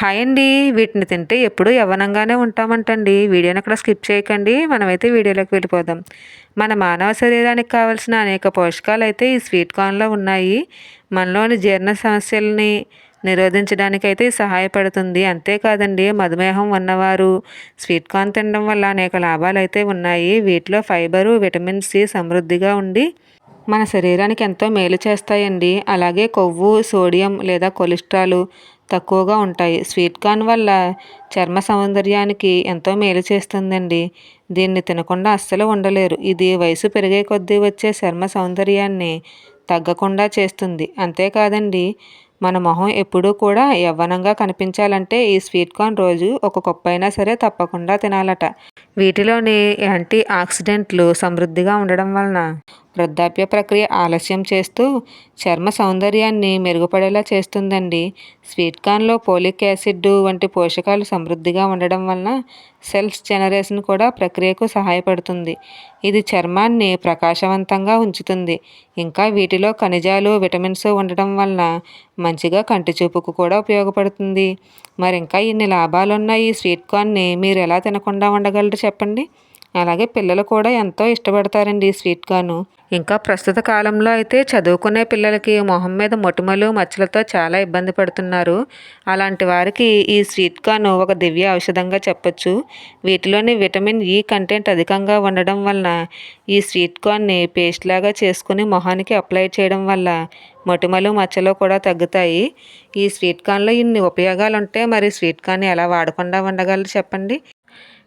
Hi అండి. వీటిని తింటే ఎప్పుడూ యవ్వనంగానే ఉంటామంటండి. వీడియోని అక్కడ స్కిప్ చేయకండి. మనమైతే వీడియోలోకి వెళ్ళిపోదాం. మన మానవ శరీరానికి కావాల్సిన అనేక పోషకాలు అయితే ఈ స్వీట్ కార్న్లో ఉన్నాయి. మనలోని జీర్ణ సమస్యల్ని నిరోధించడానికైతే సహాయపడుతుంది. అంతేకాదండి మధుమేహం ఉన్నవారు స్వీట్ కార్న్ తినడం వల్ల అనేక లాభాలు అయితే ఉన్నాయి. వీటిలో ఫైబరు విటమిన్ సి సమృద్ధిగా ఉండి మన శరీరానికి ఎంతో మేలు చేస్తాయండి. అలాగే కొవ్వు సోడియం లేదా కొలెస్ట్రాల్ తక్కువగా ఉంటాయి. స్వీట్ కార్న్ వల్ల చర్మ సౌందర్యానికి ఎంతో మేలు చేస్తుందండి. దీన్ని తినకుండా అస్సలు ఉండలేరు ఇది వయసు పెరిగే కొద్దీ వచ్చే చర్మ సౌందర్యాన్ని తగ్గకుండా చేస్తుంది. అంతేకాదండి మన మొహం ఎప్పుడూ కూడా యవ్వనంగా కనిపించాలంటే ఈ స్వీట్ కార్న్ రోజు ఒక కుప్పైనా సరే తప్పకుండా తినాలట. వీటిలోని యాంటీ ఆక్సిడెంట్లు సమృద్ధిగా ఉండడం వలన వృద్ధాప్య ప్రక్రియ ఆలస్యం చేస్తూ చర్మ సౌందర్యాన్ని మెరుగుపడేలా చేస్తుందండి. స్వీట్ కార్న్లో పోలిక్ యాసిడ్ వంటి పోషకాలు సమృద్ధిగా ఉండడం వలన సెల్స్ జనరేషన్ కూడా ప్రక్రియకు సహాయపడుతుంది. ఇది చర్మాన్ని ప్రకాశవంతంగా ఉంచుతుంది. ఇంకా వీటిలో ఖనిజాలు విటమిన్స్ ఉండడం వలన మంచిగా కంటి చూపుకు కూడా ఉపయోగపడుతుంది. మరి ఇంకా ఇన్ని లాభాలున్న ఈ స్వీట్ కార్న్ని మీరు ఎలా తినకుండా ఉండగలరు చెప్పండి? అలాగే పిల్లలు కూడా ఎంతో ఇష్టపడతారండి ఈ స్వీట్ కార్న్ ఇంకా ప్రస్తుత కాలంలో అయితే చదువుకునే పిల్లలకి మొహం మీద మొటిమలు మచ్చలతో చాలా ఇబ్బంది పడుతున్నారు. అలాంటి వారికి ఈ స్వీట్ కార్న్ ఒక దివ్య ఔషధంగా చెప్పొచ్చు. వీటిలోని విటమిన్ ఈ కంటెంట్ అధికంగా ఉండడం వలన ఈ స్వీట్ కార్న్ని పేస్ట్ లాగా చేసుకుని మొహానికి అప్లై చేయడం వల్ల మొటిమలు మచ్చలు కూడా తగ్గుతాయి. ఈ స్వీట్ కార్న్లో ఇన్ని ఉపయోగాలు ఉంటే మరి స్వీట్ కార్న్ ఎలా వాడకుండా ఉండగలరు చెప్పండి?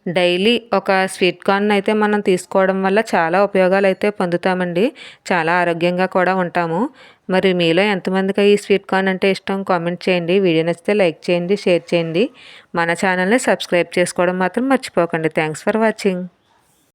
డైలీ ఒక స్వీట్ కార్న్ అయితే మనం తీసుకోవడం వల్ల చాలా ఉపయోగాలు అయితే పొందుతామండి. చాలా ఆరోగ్యంగా కూడా ఉంటాము. మరి మీలో ఎంతమందికి ఈ స్వీట్ కార్న్ అంటే ఇష్టం కామెంట్ చేయండి. వీడియో నచ్చితే లైక్ చేయండి షేర్ చేయండి. మన ఛానల్ని సబ్స్క్రైబ్ చేసుకోవడం మాత్రం మర్చిపోకండి. Thanks for watching.